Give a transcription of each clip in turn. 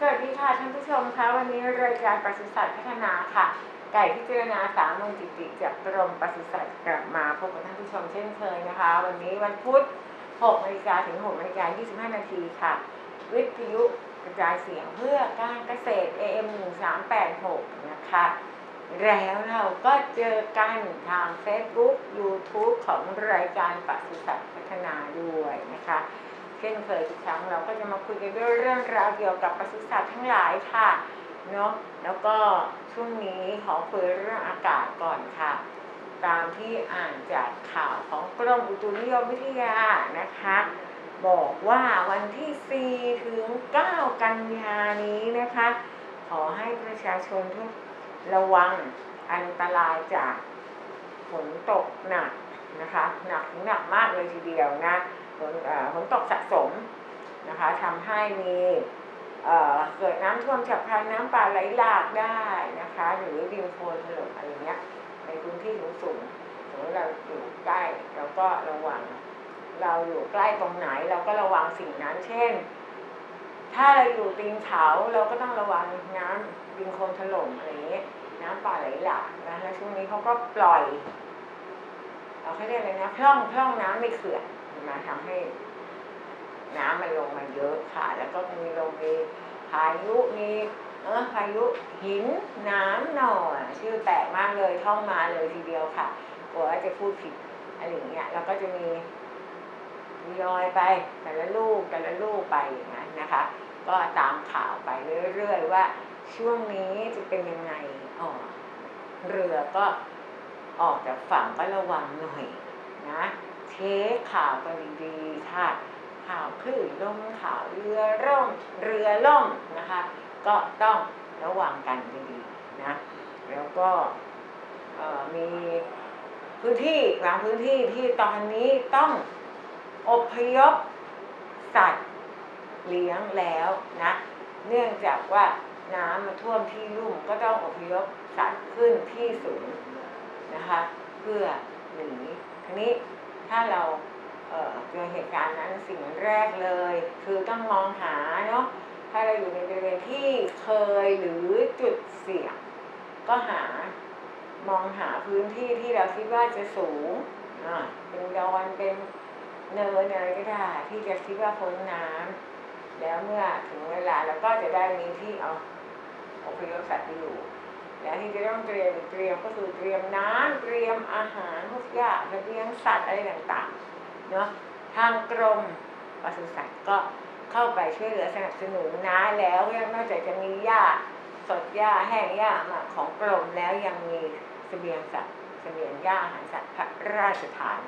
สวัสดีค่ะท่านผู้ชมคะวันนี้รายการปศุสัตว์พัฒนาค่ะ ไก่พิจารณาสามมนจิติจากกรมปศุสัตว์กลับมาพบกับท่านผู้ชมเช่นเคยนะคะ วันนี้วันพุธ6นาฬิกาถึง6นาฬิกา25 นาทีค่ะ วิทยุกระจายเสียงเพื่อการเกษตร AM 1386 นะคะ แล้วเราก็เจอกันทาง Facebook YouTube ของรายการปศุสัตว์พัฒนาด้วยนะคะ เช่นเคยทุกครั้งเราก็จะมาคุยกันด้วยเรื่องราวเกี่ยวกับปศุสัตว์ทั้งหลายค่ะเนาะแล้วก็ช่วงนี้ขอคุยเรื่องอากาศก่อนค่ะ ตามที่อ่านจากข่าวของกรมอุตุนิยมวิทยานะคะ บอกว่าวันที่ 4 ถึง 9 กันยานี้นะคะ ขอให้ประชาชนทุกระวังอันตรายจากฝนตกหนักนะคะ หนักหนักมากเลยทีเดียวนะ ฝนฝนตกสะสมนะคะทำให้มีเเกิดน้ำท่วมฉับพลันน้ำป่าไหลหลากได้นะคะหรือดินโคลนถล่มอะไรเงี้ยในพื้นที่สูงๆสมมติเราอยู่ใกล้เราก็ระวัง เราอยู่ใกล้ตรงไหนเราก็ระวังสิ่งนั้น เช่น ถ้าเราอยู่ตีนเขาเราก็ต้องระวังน้ำดินโคลนถล่มอะไรเงี้ยน้ำป่าไหลหลากนะแล้วช่วงนี้เขาก็ปล่อยเอาเขาเรียกอะไรนะพร่องพร่องน้ำในเขื่อน มาทำให้ น้ำมันลงมาเยอะค่ะ แล้วก็มีลมมีพายุมีเออพายุหินน้ำหน่อชื่อแปลกมากเลยท่องมาเลยทีเดียวค่ะกลัวว่าจะพูดผิดอะไรอย่างเงี้ยแล้วก็จะมีทยอยไปแต่ละลูกแต่ละลูกไปอย่างนั้นนะคะ ก็ตามข่าวไปเรื่อยๆว่าช่วงนี้จะเป็นยังไงอ๋อเรือก็ออกจากฝั่งก็ระวังหน่อยนะ เช็คข่าวกันดีๆค่ะ ข่าวคลื่นลมข่าวเรือร่มเรือล่มนะคะ ก็ต้องระวังกันดีๆนะแล้วก็มีพื้นที่บางพื้นที่ที่ตอนนี้ต้องอพยพสัตว์เลี้ยงแล้วนะเนื่องจากว่าน้ำมาท่วมที่ลุ่มก็ต้องอพยพสัตว์ขึ้นที่สูงนะคะ เพื่อหนีทีนี้ ถ้าเราเจอเหตุการณ์นั้นสิ่งแรกเลย คือต้องมองหาเนาะถ้าเราอยู่ในบริเวณที่เคยหรือจุดเสี่ยง ก็หามองหาพื้นที่ที่เราคิดว่าจะสูงเป็นดอนเป็นเนินอะไรก็ได้ที่จะคิดว่าพ้นน้ำแล้วเมื่อถึงเวลาเราก็จะได้มีที่เอาอพยพสัตว์ไปอยู่ แล้วที่จะต้องเตรียมเตรียมก็คือเตรียมน้ำเตรียมอาหารพวกหญ้าระเบียงสัตว์อะไรต่างๆเนาะทางกรมปศุสัตว์ก็เข้าไปช่วยเหลือสนับสนุนนะแล้วยังนอกจากจะมีหญ้าสดหญ้าแห้งหญ้ามักของกรมแล้วยังมีเสบียงสัตว์เสบียงหญ้าอาหารสัตว์พระราชทาน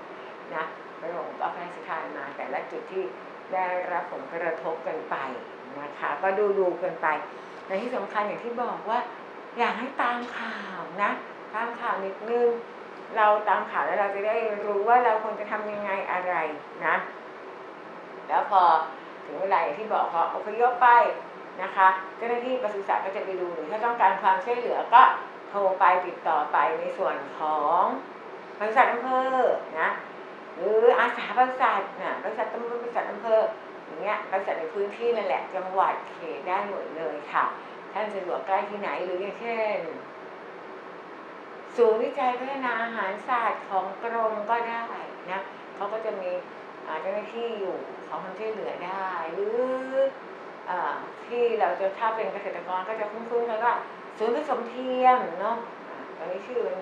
นะพระองค์ก็พระราชทานมาแต่ละจุดที่ได้รับผลกระทบกันไปนะคะ ก็ดูดูๆกันไปในที่สำคัญอย่างที่บอกว่า อยากให้ตามข่าวนะ ตามข่าวนิดนึงเราตามข่าวแล้วเราจะได้รู้ว่าเราควรจะทำยังไงอะไรนะ แล้วพอถึงเวลาอย่างที่บอกพออพยพไปนะคะ เจ้าหน้าที่ปศุสัตว์ก็จะไปดูหรือถ้าต้องการความช่วยเหลือก็โทรไปติดต่อไปในส่วนของปศุสัตว์อำเภอนะหรืออาสาปศุสัตว์นะปศุสัตว์ตำบลปศุสัตว์อำเภออย่างเงี้ยปศุสัตว์ในพื้นที่นั่นแหละจังหวัดเขตได้หมดเลยค่ะ ท่านสะดวกใกล้ที่ไหนหรืออย่างเช่นศูนย์วิจัยพัฒนาอาหารศาสตร์ของกรมก็ได้นะเขาก็จะมีอาเจ้าหน้าที่อยู่ขอความช่วยเหลือได้หรืออาที่เราจะถ้าเป็นเกษตรกรก็จะคุ้นๆกันว่าศูนย์ผสมเทียมเนาะตอนนี้ชื่อมัน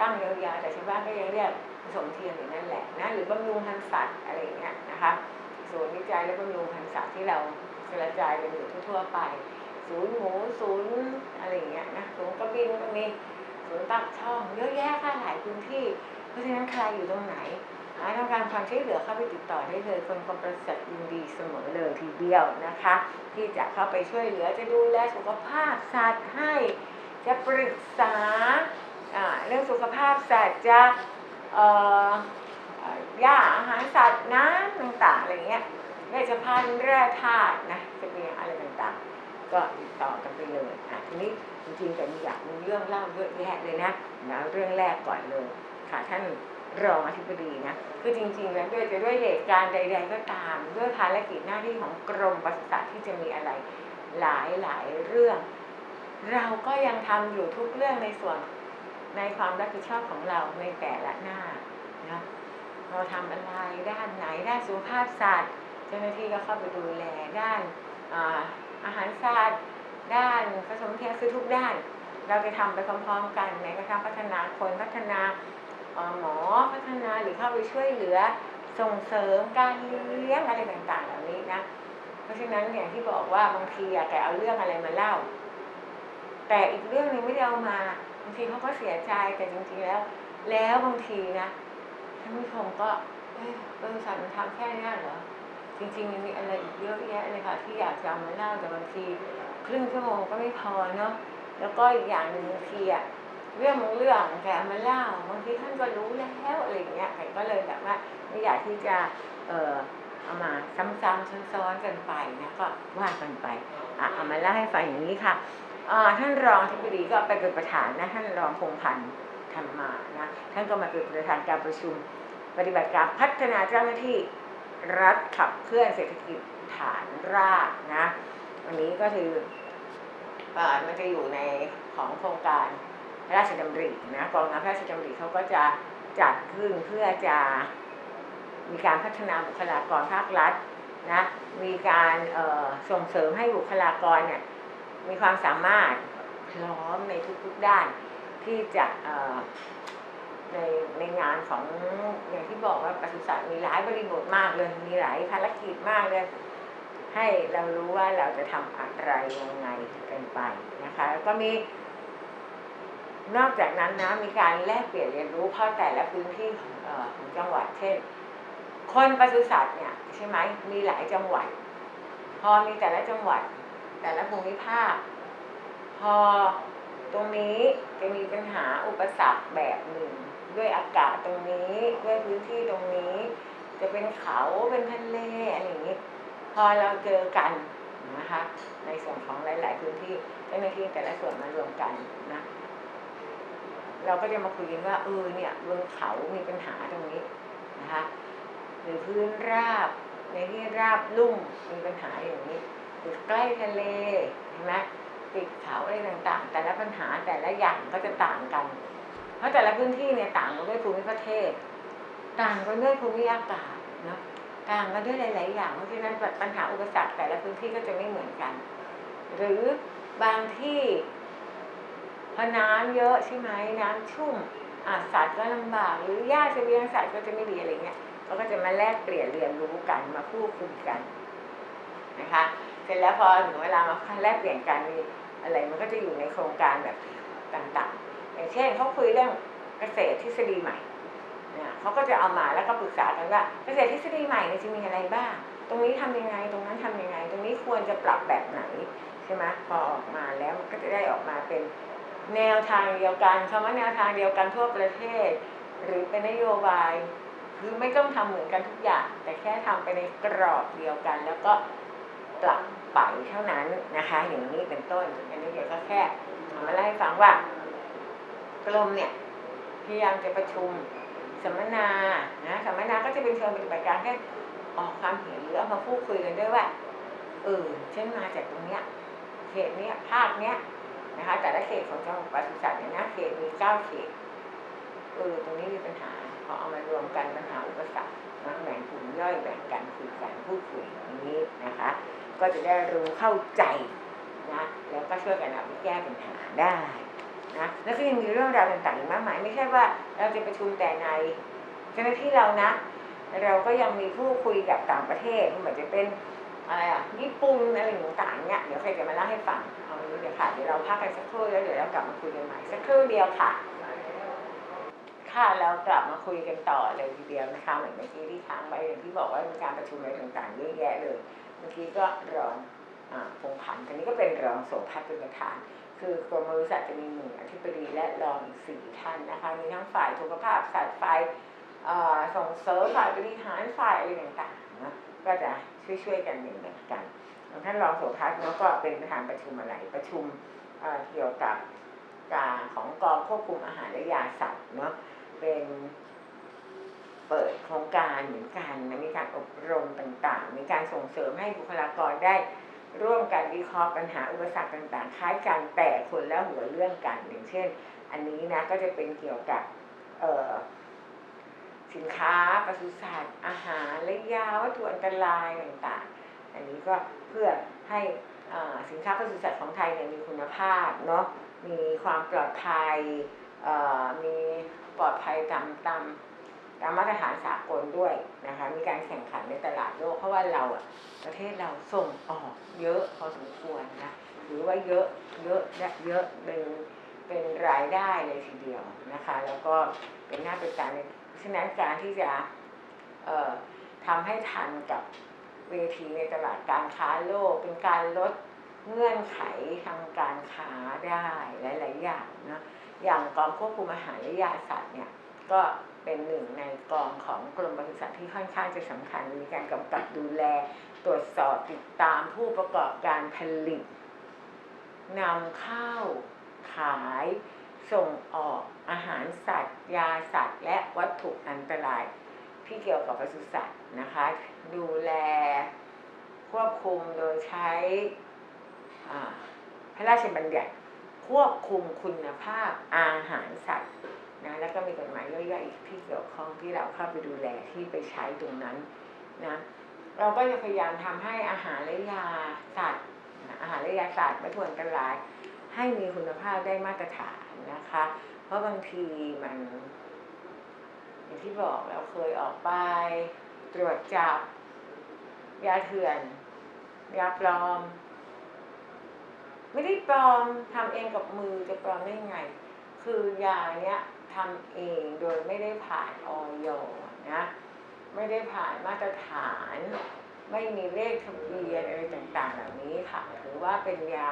ตั้งยาวๆแต่ชาวบ้านก็ยังเรียกผสมเทียมอยู่นั่นแหละนะหรือบำรุงพันธุ์สัตว์อะไรอย่างเงี้ยนะคะศูนย์วิจัยและบำรุงพันธุ์สัตว์ที่เรากระจายกันอยู่ทั่วๆไป ศูนย์หมูศูนย์อะไรอย่างเงี้ยนะศูนย์กระบินก็มีศูนย์ตักช่องเยอะแยะค่ะหลายพื้นที่ เพราะฉะนั้นใครอยู่ตรงไหนหาต้องการความช่วยเหลือเข้าไปติดต่อได้เลยคนกรมปศุสัตว์ยินดีเสมอเลยทีเดียวนะคะ ที่จะเข้าไปช่วยเหลือจะดูแลสุขภาพสัตว์ให้ จะปรึกษาเรื่องสุขภาพสัตว์จะยาอาหารสัตว์น้ำต่างๆอะไรเงี้ยเวชภัณฑ์แร่ธาตุนะเสบีอะไรต่างๆ ก็ติดต่อกันไปเลยอะทีนี้จริงๆแต่มีอยากมีเรื่องเล่าเยอะแยะเลยนะนะเรื่องแรกก่อนเลยค่ะท่านรองอธิบดีนะคือจริงๆแล้วด้วยจะด้วยเหตุการณ์ใด ๆ ก็ตาม ด้วยภารกิจหน้าที่ของกรมปศุสัตว์ที่จะมีอะไรหลายหลายเรื่อง เราก็ยังทำอยู่ทุกเรื่องในส่วนในความรับผิดชอบของเราในแต่ละหน้านะเราทำอะไรด้านไหนด้านสุขภาพศาสตร์เจ้าหน้าที่ก็เข้าไปดูแลด้าน อาหารศาสตร์ด้านผสมเทียมคือทุกด้าน เราจะทำไปพร้อมๆ กันในกระทั่งพัฒนาคนพัฒนาหมอพัฒนาหรือเข้าไปช่วยเหลือส่งเสริมการเลี้ยงอะไรต่างๆ เหล่านี้นะ เพราะฉะนั้นอย่างที่บอกว่าบางทีอะแกเอาเรื่องอะไรมาเล่า แต่อีกเรื่องหนึ่งไม่ได้เอามาบางทีเขาก็เสียใจแต่จริงๆแล้ว แล้วบางทีนะท่านผู้ชมก็เอ๊ะบริษัทมันทำแค่นี้เหรอ จริงๆมันมีอะไรอีกเยอะแยะเลยค่ะ ที่อยากจะเอามาเล่าแต่บางทีครึ่งชั่วโมงก็ไม่พอเนาะแล้วก็อีกอย่างหนึ่งบางทีอะเรื่องบางเรื่องแกเอามาเล่าบางทีท่านก็รู้แล้วอะไรอย่างเงี้ยแกก็เลยแบบว่าไม่อยากที่จะเออเอามาซ้ำๆซ้อนๆกันไปนะก็ว่ากันไปอะเอามาเล่าให้ฟังอย่างนี้ค่ะอ่าท่านรองอธิบดีก็ไปเป็นประธานนะท่านรองพงษ์พันธ์ธรรมานะท่านก็มาเป็นประธานการประชุม ปฏิบัติการพัฒนาเจ้าหน้าที่ รัฐขับเคลื่อนเศรษฐกิจฐานรากนะวันนี้ก็คืออ่ามันจะอยู่ในของโครงการพระราชดำรินะกองงานพระราชดำริเขาก็จะจัดขึ้นเพื่อจะมีการพัฒนาบุคลากรภาครัฐนะมีการส่งเสริมให้บุคลากรเนี่ยมีความสามารถพร้อมในทุกๆด้านที่จะ ในในงานของอย่างที่บอกว่าปศุสัตว์มีหลายบริบทมากเลย มีหลายภารกิจมากเลย ให้เรารู้ว่าเราจะทำอะไรยังไงกันไปนะคะแล้วก็มีนอกจากนั้นนะมีการแลกเปลี่ยนเรียนรู้เพราะแต่ละพื้นที่ของเอ่อของจังหวัดเช่น คนปศุสัตว์เนี่ยใช่ไหมมีหลายจังหวัด พอมีแต่ละจังหวัด แต่ละภูมิภาค พอตรงนี้จะมีปัญหาอุปสรรคแบบหนึ่ง ด้วยอากาศตรงนี้ด้วยพื้นที่ตรงนี้ จะเป็นเขาเป็นทะเลอะไรอย่างนี้ พอเราเจอกันนะคะในส่วนของหลาย ๆ พื้นที่เจ้าหน้าที่แต่ละส่วนมารวมกันนะเราก็จะมาคุยกันว่าเออเนี่ยบนเขามีปัญหาตรงนี้นะคะหรือพื้นราบในที่ราบลุ่มมีปัญหาอย่างนี้อยู่ใกล้ทะเลเห็นไหมติดเขาอะไรต่างๆ แต่ละปัญหาแต่ละอย่างก็จะต่างกัน เพราะแต่ละพื้นที่เนี่ยต่างกันด้วยภูมิประเทศ ต่างกันด้วยภูมิอากาศเนาะต่างกันด้วยหลาย ๆ อย่างเพราะฉะนั้นปัญหาอุปสรรคแต่ละพื้นที่ก็จะไม่เหมือนกัน หรือบางที่พอน้ำเยอะใช่ไหมน้ำชุ่มอาสัตว์ก็ลำบาก หรือหญ้าจะเลี้ยงสัตว์ก็จะไม่ดีอะไรเงี้ยเขาก็จะมาแลกเปลี่ยนเรียนรู้กันมาพูดคุยกันนะคะ เสร็จแล้วพอถึงเวลามาแลกเปลี่ยนกันอะไรมันก็จะอยู่ในโครงการแบบต่างๆ อย่างเช่นเขาคุยเรื่องเกษตรทฤษฎีใหม่เนี่ยเขาก็จะเอามาแล้วก็ปรึกษากันว่าเกษตรทฤษฎีใหม่เนี่ยจะมีอะไรบ้าง ตรงนี้ทำยังไง ตรงนั้นทำยังไง ตรงนี้ควรจะปรับแบบไหนใช่ไหมพอออกมาแล้วมันก็จะได้ออกมาเป็นแนวทางเดียวกันคำว่าแนวทางเดียวกันทั่วประเทศ หรือเป็นนโยบายคือไม่ต้องทำเหมือนกันทุกอย่าง แต่แค่ทำไปในกรอบเดียวกัน แล้วก็ปรับไปเท่านั้นนะคะ อย่างนี้เป็นต้นอันนี้เดี๋ยวก็แค่มาเล่าให้ฟังว่า กรมเนี่ยพยายามจะประชุมสัมมนานะสัมมนาก็จะเป็นเชิงปฏิบัติการแค่ออกความเห็นหรือเอามาพูดคุยกันด้วยว่าเออฉันมาจากตรงเนี้ยเขตเนี้ยภาคเนี้ยนะคะ แต่ละเขตของจังหวัดปศุสัตว์เนี่ยนะเขตมีเก้าเขตเออตรงนี้มีปัญหาพอเอามารวมกันปัญหาอุปสรรคนะแบ่งกลุ่มย่อยแบ่งกันคุยกันพูดคุยอย่างนี้นะคะ ก็จะได้รู้เข้าใจนะแล้วก็ช่วยกันเอาไปแก้ปัญหาได้ นะแล้วก็ยังมีเรื่องราวต่างๆอีกมากมายไม่ใช่ว่าเราจะประชุมแต่ในเจ้าหน้าที่เรานะ เราก็ยังมีผู้คุยกับต่างประเทศไม่ว่าจะเป็นอะไรอะญี่ปุ่นอะไรต่างๆเนี่ยเดี๋ยวใครจะมาเล่าให้ฟังเอางี้เดี๋ยวค่ะเดี๋ยวเราพักกันสักครู่แล้วเดี๋ยวเรากลับมาคุยกันใหม่สักครู่เดียวค่ะค่ะเรากลับมาคุยกันต่อเลยทีเดียวนะคะเหมือนเมื่อกี้ที่ค้างไว้อย่างที่บอกว่ามีการประชุมอะไรต่างๆเยอะแยะเลย เมื่อกี้ก็รองอ่าพงษ์พันธ์ทีนี้ก็เป็นรองโสภัทเป็นประธาน คือกรมบริษัทจะมีหนึ่งอธิบดีและรองสี่ท่านนะคะ มีทั้งฝ่ายสุขภาพสัตว์ฝ่ายส่งเสริมฝ่ายบริหารฝ่ายอะไรต่างๆนะก็จะช่วยๆกันเหมือนกันท่านรองโสภัทเนาะก็เป็นประธานประชุมอะไรประชุมเอ่อเกี่ยวกับการของกองควบคุมอาหารและยาสัตว์เนาะเป็นเปิดโครงการเหมือนกันนะมีการอบรมต่างๆ มีการส่งเสริมให้บุคลากรได้ ร่วมกันวิเคราะห์ปัญหาอุปสรรคต่าง ๆ คล้ายกันแต่คนละหัวเรื่องกันอย่างเช่น อันนี้นะก็จะเป็นเกี่ยวกับสินค้าปศุสัตว์อาหารและยาวัตถุอันตรายต่างๆ อันนี้ก็เพื่อให้สินค้าปศุสัตว์ของไทยเนี่ยมีคุณภาพเนาะมีความปลอดภัยมีปลอดภัยตามตาม ตามมาตรฐานสากลด้วยนะคะ มีการแข่งขันในตลาดโลกเพราะว่าเราอะประเทศเราส่งออกเยอะพอสมควรนะหรือว่าเยอะเยอะและเยอะเป็นเป็นรายได้เลยทีเดียวนะคะ แล้วก็เป็นหน้าเป็นตาในฉะนั้นการที่จะเอ่อทำให้ทันกับเวทีในตลาดการค้าโลก เป็นการลดเงื่อนไขทางการค้าได้หลาย ๆ อย่างนะอย่างกองควบคุมอาหารและยาสัตว์เนี่ยก็ เป็นหนึ่งในกองของกรมปศุสัตว์ที่ค่อนข้างจะสำคัญมีการกำกับดูแล ตรวจสอบติดตามผู้ประกอบการผลิตนำเข้าขายส่งออกอาหารสัตว์ ยาสัตว์ และวัตถุอันตราย ที่เกี่ยวกับปศุสัตว์นะคะ ดูแลควบคุมโดยใช้พระราชบัญญัติควบคุมคุณภาพอาหารสัตว์ นะแล้วก็มีกฎหมายย่อยๆอีกที่เกี่ยวข้องที่เราเข้าไปดูแลที่ไปใช้ตรงนั้นนะเราก็จะพยายามทำให้อาหารและยาสัตว์อาหารและยาสัตว์วัตถุอันตราย ให้มีคุณภาพได้มาตรฐานนะคะ เพราะบางทีมัน อย่างที่บอกเราเคยออกไปตรวจจับยาเถื่อนยาปลอม ไม่ได้ปลอมทำเองกับมือจะปลอมได้ไง คือยาเนี้ย ทำเองโดยไม่ได้ผ่านออยนะไม่ได้ผ่านมาตรฐาน ไม่มีเลขทะเบียนอะไรต่างๆเหล่านี้ค่ะถือว่าเป็นยา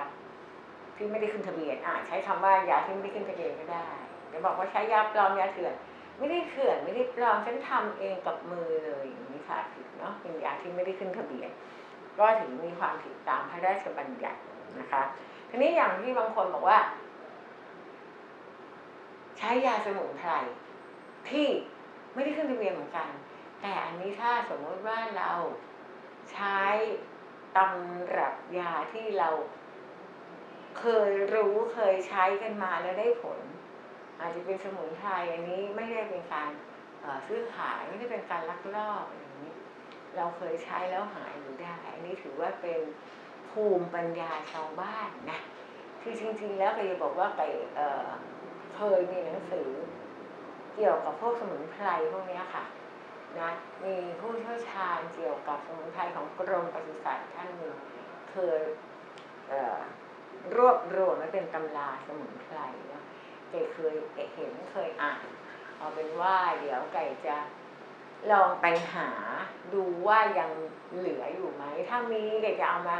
ที่ไม่ได้ขึ้นทะเบียนอ่าใช้คำว่ายาที่ไม่ได้ขึ้นทะเบียนก็ได้จะบอกว่าใช้ยาปลอมยาเถื่อน ไม่ได้เถื่อนไม่ได้ปลอมฉันทำเองกับมือเลยอย่างนี้ค่ะผิดเนาะเป็นยาที่ไม่ได้ขึ้นทะเบียน ก็ถือมีความผิดตามพระราชบัญญัตินะคะทีนี้อย่างที่บางคนบอกว่า ใช้ยาสมุนไพรที่ไม่ได้ขึ้นทะเบียนเหมือนกัน แต่อันนี้ถ้าสมมติว่าเราใช้ตำรับยาที่เราเคยรู้เคยใช้กันมาแล้วได้ผล อาจจะเป็นสมุนไพรอันนี้ไม่ได้เป็นการซื้อขายไม่ได้เป็นการลักลอบอย่างนี้ เราเคยใช้แล้วหายหรือได้ อันนี้ถือว่าเป็นภูมิปัญญาชาวบ้านนะคือจริง ๆ แล้วก็จะบอกว่าไป เคยมีหนังสือ เกี่ยวกับพวกสมุนไพรพวกนี้ค่ะนะมีผู้เชี่ยวชาญเกี่ยวกับสมุนไพรของกรมปศุสัตว์ท่านหนึ่งเคยเรวบรวมไว้เป็นตำราสมุนไพรเนาะไก่เคยเห็นเคยอ่านเอาเป็นว่าเดี๋ยวไก่จะลองไปหาดูว่ายังเหลืออยู่ไหม ถ้ามีไก่จะเอามา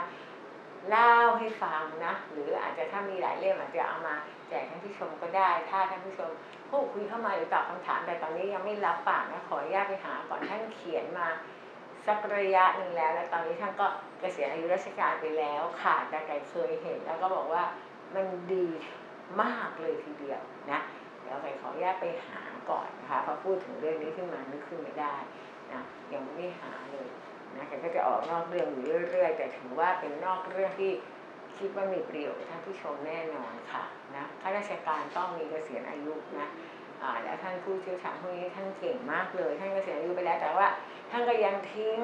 เล่าให้ฟังนะ หรืออาจจะถ้ามีหลายเล่มอาจจะเอามาแจกท่านผู้ชมก็ได้ ถ้าท่านผู้ชมพูดคุยเข้ามาหรือตอบคำถาม แต่ตอนนี้ยังไม่รับปากนะขออนุญาตไปหาก่อนท่านเขียนมาสักระยะหนึ่งแล้ว แล้วตอนนี้ท่านก็เกษียณอายุราชการไปแล้วค่ะแต่ไก่เคยเห็น แล้วก็บอกว่ามันดีมากเลยทีเดียวนะเดี๋ยวไปขออนุญาตไปหาก่อนนะคะพราะพูดถึงเรื่องนี้ขึ้นมานึกขึ้นไม่ได้นะยังไม่ได้หาเลย นะแต่ก็จะออกนอกเรื่องอยู่เรื่อยๆ แต่ถือว่าเป็นนอกเรื่องที่คิดว่ามีประโยชน์ท่านผู้ชมแน่นอนค่ะนะข้าราชการต้องมีเกษียณอายุนะแล้วท่านผู้เชี่ยวชาญพวกนี้ท่านเก่งมากเลยท่านเกษียณอายุไปแล้วแต่ว่าท่านก็ยังทิ้ง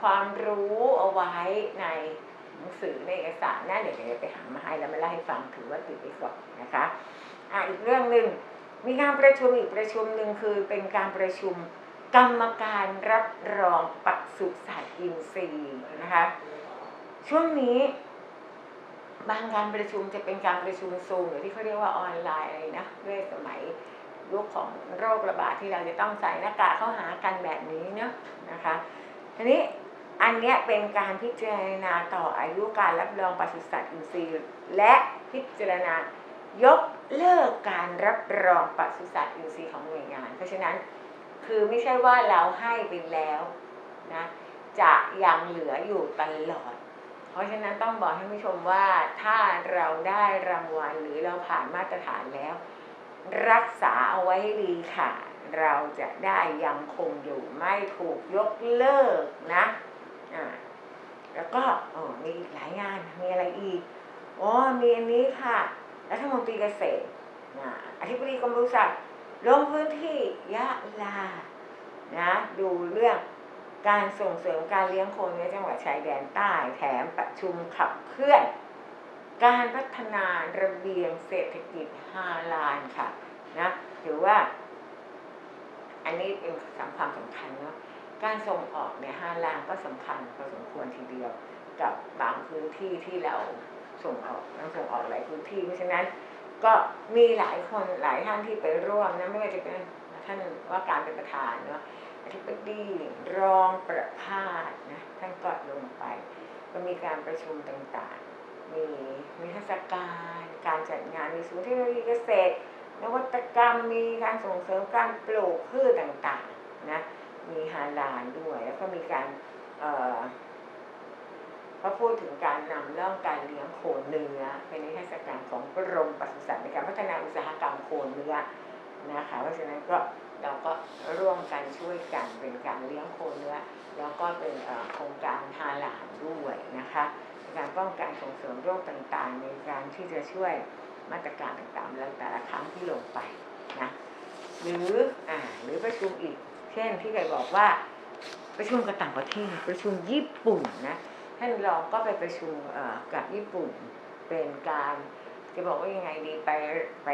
ความรู้เอาไว้ในหนังสือในเอกสารนะเดี๋ยวจะไปหามาให้แล้วมาเล่าให้ฟังถือว่าติดไว้ก่อนนะคะอะอีกเรื่องหนึ่งมีการประชุมอีกประชุมหนึ่งคือเป็นการประชุม กรรมการรับรองปศุสัตว์อินทรีย์นะคะช่วงนี้บางการประชุมจะเป็นการประชุมซูมหรือที่เขาเรียกว่าออนไลน์อะไรนะด้วยสมัยยุคของโรคระบาดที่เราจะต้องใส่หน้ากากเข้าหากันแบบนี้เนาะนะคะทีนี้อันนี้เป็นการพิจารณาต่ออายุการรับรองปศุสัตว์อินทรีย์ และพิจารณายกเลิกการรับรองปศุสัตว์อินทรีย์ของหน่วยงาน เพราะฉะนั้น คือไม่ใช่ว่าเราให้ไปแล้วนะจะยังเหลืออยู่ตลอด เพราะฉะนั้นต้องบอกให้ผู้ชมว่าถ้าเราได้รางวัลหรือเราผ่านมาตรฐานแล้ว รักษาเอาไว้ให้ดีค่ะ เราจะได้ยังคงอยู่ไม่ถูกยกเลิกนะอ่าแล้วก็ออมีอีกหลายงานมีอะไรอีกอ๋อมีอันนี้ค่ะรัฐมนตรีเกษตรนะอธิบดีกรมปศุสัตว์ ลงพื้นที่ยะลานะดูเรื่องการส่งเสริมการเลี้ยงโคในจังหวัดชายแดนใต้แถมประชุมขับเคลื่อน การพัฒนาระเบียงเศรษฐกิจฮาลานค่ะนะถือว่า อันนี้เป็นสำคัญสำคัญเนาะการส่งออกเนี่ยฮาลานก็สำคัญพอสมควรทีเดียวกับบางพื้นที่ที่เราส่งออกต้องส่งออกหลายพื้นที่เพราะฉะนั้น ก็มีหลายคนหลายท่านที่ไปร่วมนะไม่ว่าจะเป็นท่านว่าการเป็นประธานเนาะอธิบดีรองประพาสนะท่านก็ลงไป ก็มีการประชุมต่างๆ มีมีเทศการการจัดงานมีศูนย์เทคโนโลยีเกษตรนวัตกรรมมีการส่งเสริมการปลูกพืชต่างๆนะมีฮาลาลด้วย แล้วก็มีการ เอ่อก็พูดถึงการนำเรื่องการเลี้ยงโคเนื้อเป็นนิทรรศการของกรมปศุสัตว์ในการพัฒนาอุตสาหกรรมโคเนื้อนะคะเพราะฉะนั้นก็เราก็ร่วมกันช่วยกันเป็นการเลี้ยงโคเนื้อแล้วก็เป็นโครงการฮาลาลด้วยนะคะในการป้องกันส่งเสริมโรคต่างๆ ในการที่จะช่วยมาตรการต่างๆแล้วแต่ละครั้งที่ลงไปนะหรืออ่าหรือประชุมอีก เช่นที่เคยบอกว่าประชุมกับต่างประเทศประชุมญี่ปุ่นนะ ท่านรองก็ไปประชุมกับญี่ปุ่นเป็นการจะบอกว่ายังไงดีไปไป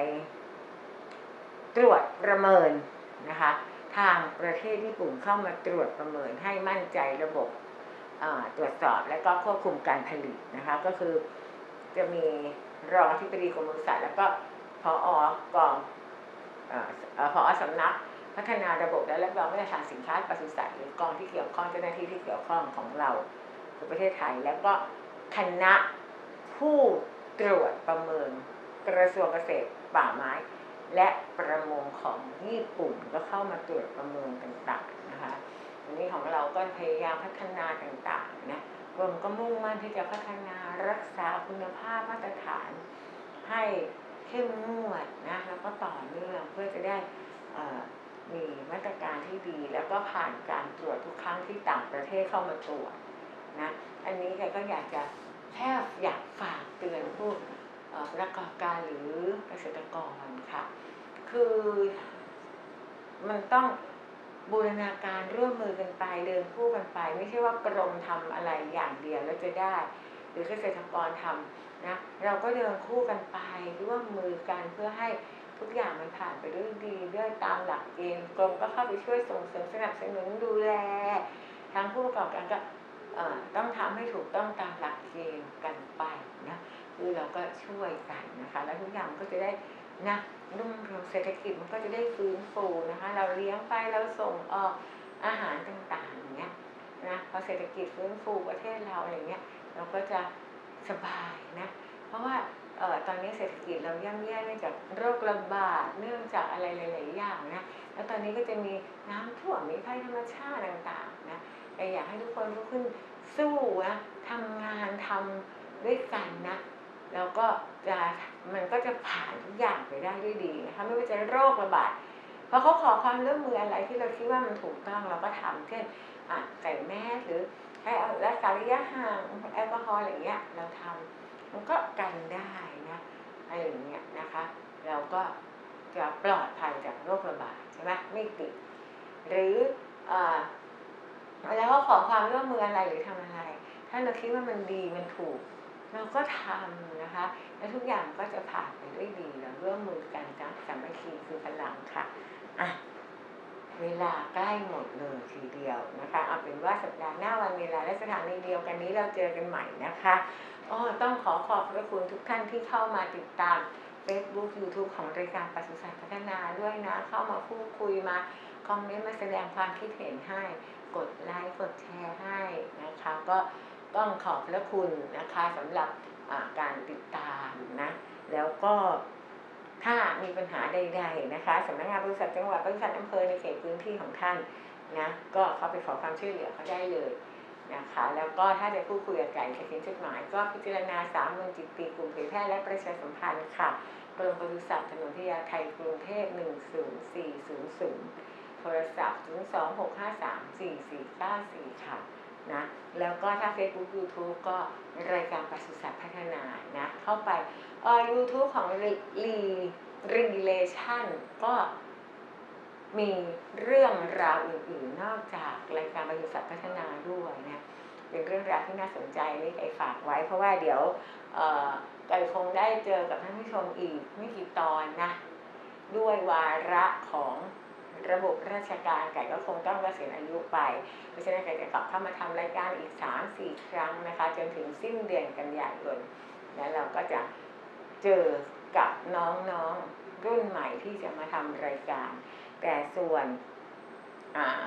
ตรวจประเมินนะคะ ทางประเทศญี่ปุ่นเข้ามาตรวจประเมินให้มั่นใจระบบตรวจสอบและก็ควบคุมการผลิตนะคะ ก็คือจะมีรองอธิบดีกรมปศุสัตว์แล้วก็พออกองเอ่ออ่อพอสำนักพัฒนาระบบและรับรองมาตรฐานสินค้าปศุสัตว์หรือกองที่เกี่ยวข้องเจ้าหน้าที่ที่เกี่ยวข้องของเรา คือประเทศไทย แล้วก็คณะผู้ตรวจประเมินกระทรวงเกษตรป่าไม้ และประมงของญี่ปุ่นก็เข้ามาตรวจประเมินต่างๆนะคะอันนี้ของเราก็พยายามพัฒนาต่างๆนะรวมก็มุ่งมั่นที่จะพัฒนารักษาคุณภาพมาตรฐานให้เข้มงวดนะแล้วก็ต่อเนื่องเพื่อจะได้มีมาตรการที่ดี แล้วก็ผ่านการตรวจทุกครั้งที่ต่างประเทศเข้ามาตรวจ นะ อันนี้แกก็อยากจะแค่อยากฝากเตือนผู้ประกอบการหรือเกษตรกรค่ะ คือมันต้องบูรณาการร่วมมือกันไปเดินคู่กันไป ไม่ใช่ว่ากรมทำอะไรอย่างเดียวแล้วจะได้ หรือเกษตรกรทำนะเราก็เดินคู่กันไปร่วมมือกันเพื่อให้ทุกอย่างมันผ่านไปด้วยดีด้วยตามหลักเกณฑ์กรมก็เข้าไปช่วยส่งเสริมสนับสนุนดูแลทางผู้ประกอบการก็เต้องทำให้ถูกต้องตามหลักเกณฑ์กันไปนะคือเราก็ช่วยกันนะคะ แล้วทุกอย่างก็จะได้นะรุ่งเรืองเศรษฐกิจมันก็จะได้ฟื้นฟูนะคะ เราเลี้ยงไปเราส่งออกอาหารต่างๆอย่างเงี้ยนะพอเศรษฐกิจฟื้นฟูประเทศเราอะไรเงี้ยเราก็จะสบายนะเพราะว่าออตอนนี้เศรษฐกิจเราย่ำแย่เนื่องจากโรคระบาดเนื่องจากอะไรหลาย ๆ อย่างนะแล้วตอนนี้ก็จะมีน้ำท่วมมีภัยธรรมชาติต่าง ๆ นะ แต่อยากให้ทุกคนลุกขึ้นสู้นะทำงานทำด้วยกันนะ แล้วก็จะมันก็จะผ่านทุกอย่างไปได้ด้วยดีนะคะไม่ว่าจะโรคระบาดพราะเขาขอความร่วมมืออะไรที่เราคิดว่ามันถูกต้องเราก็ทำเช่นใส่แมสหรือให้เอารักษาระยะห่างแอลกอฮอล์อะไรเงี้ยเราทำมันก็กันได้นะอะไรอย่างเงี้ยนะคะ เราก็จะปลอดภัยจากโรคระบาดใช่ไหมไม่ติดหรืออ่า แล้วก็ขอความร่วมมืออะไรหรือทำอะไร ถ้าเราคิดว่ามันดีมันถูก เราก็ทำนะคะ แล้วทุกอย่างก็จะผ่านไปด้วยดีเราร่วมมือกันนะสามัคคีคือพลังค่ะอะเวลาใกล้หมดเลยทีเดียวนะคะเอาเป็นว่าสัปดาห์หน้าวันเวลาและสถานีเดียวกันนี้เราเจอกันใหม่นะคะอ๋อต้องขอขอบพระคุณทุกท่านที่เข้ามาติดตาม Facebook YouTube ของรายการปศุสัตว์พัฒนาด้วยนะ เข้ามาพูดคุยมาคอมเมนต์มาแสดงความคิดเห็นให้ กดไลค์กดแชร์ให้นะคะก็ต้องขอบพระคุณนะคะสำหรับการติดตามนะแล้วก็ถ้ามีปัญหาใดๆนะคะสำนักงานบริษัทจังหวัดบริษัทอำเภอในเขตพื้นที่ของท่านนะก็เข้าไปขอความช่วยเหลือเขาได้เลยนะคะแล้วก็ถ้าจะพูดคุยกับไก่จะเขียนจดหมายก็พิจารณาสามเมืองจิตตีกลุ่มเผยแพร่และประชาสัมพันธ์ค่ะกรมบริษัทถนนพญาไทยกรุงเทพ10400 โทรศัพท์ 0 2 6 5 3 4 4 9 4 ค่ะนะแล้วก็ถ้า Facebook YouTube ก็รายการปศุสัตว์พัฒนานะเข้าไปเอ่อ YouTube ของรีรีเลชั่นก็มีเรื่องราวอื่นๆ นอกจากรายการปศุสัตว์พัฒนาด้วยนะเป็นเรื่องราวที่น่าสนใจนี่ไก่ฝากไว้ เพราะว่าเดี๋ยวเอ่อไก่คงได้เจอกับท่านผู้ชมอีกไม่กี่ตอนนะ ด้วยวาระของ ระบบราชการไก่ก็คงต้องเกษียณอายุไป เพราะฉะนั้นไก่จะกลับเข้ามาทำรายการอีก 3-4 ครั้งนะคะ จนถึงสิ้นเดือนกันยายนแล้วเราก็จะเจอกับน้องๆรุ่นใหม่ที่จะมาทำรายการ แต่ส่วนอ่า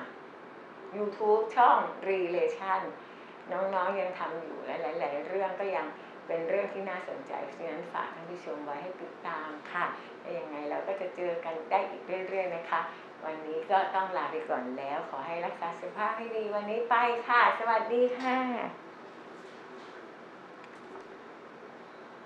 YouTube ช่อง Relation น้องๆยังทำอยู่และหลายๆเรื่องก็ยังเป็นเรื่องที่น่าสนใจเพราะฉะนั้นฝากท่านผู้ชมไว้ให้ติดตามค่ะ ยังไงเราก็จะเจอกันได้อีกเรื่อยๆนะคะ วันนี้ก็ต้องลาไปก่อนแล้ว ขอให้รักษาสุขภาพให้ดี วันนี้ไปค่ะ สวัสดีค่ะ